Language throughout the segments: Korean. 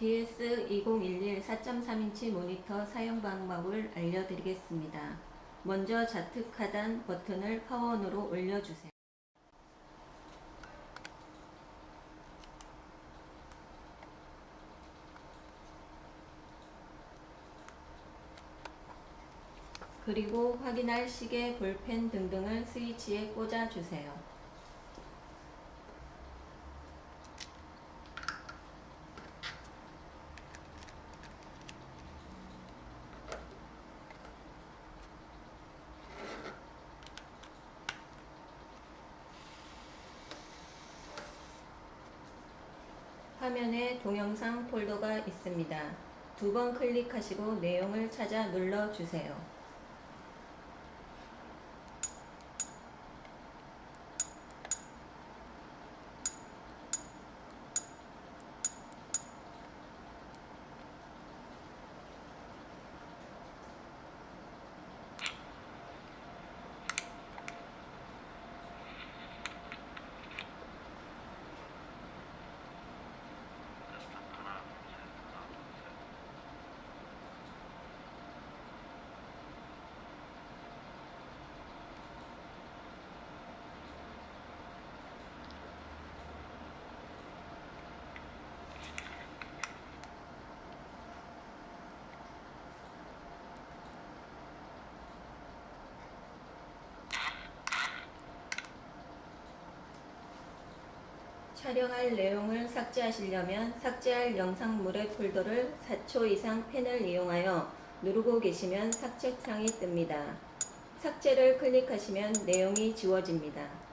DS2011 4.3인치 모니터 사용 방법을 알려드리겠습니다. 먼저 좌측 하단 버튼을 파워온으로 올려주세요. 그리고 확인할 시계, 볼펜 등등을 스위치에 꽂아주세요. 화면에 동영상 폴더가 있습니다. 두 번 클릭하시고 내용을 찾아 눌러주세요. 촬영할 내용을 삭제하시려면 삭제할 영상물의 폴더를 4초 이상 펜을 이용하여 누르고 계시면 삭제창이 뜹니다. 삭제를 클릭하시면 내용이 지워집니다.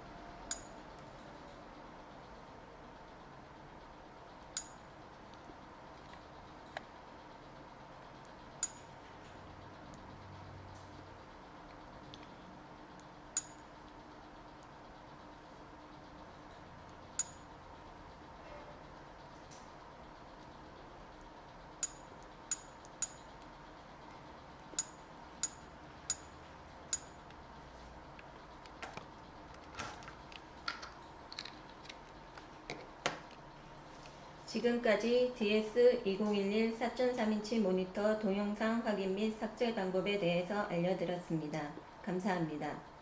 지금까지 DS2011 4.3인치 모니터 동영상 확인 및 삭제 방법에 대해서 알려드렸습니다. 감사합니다.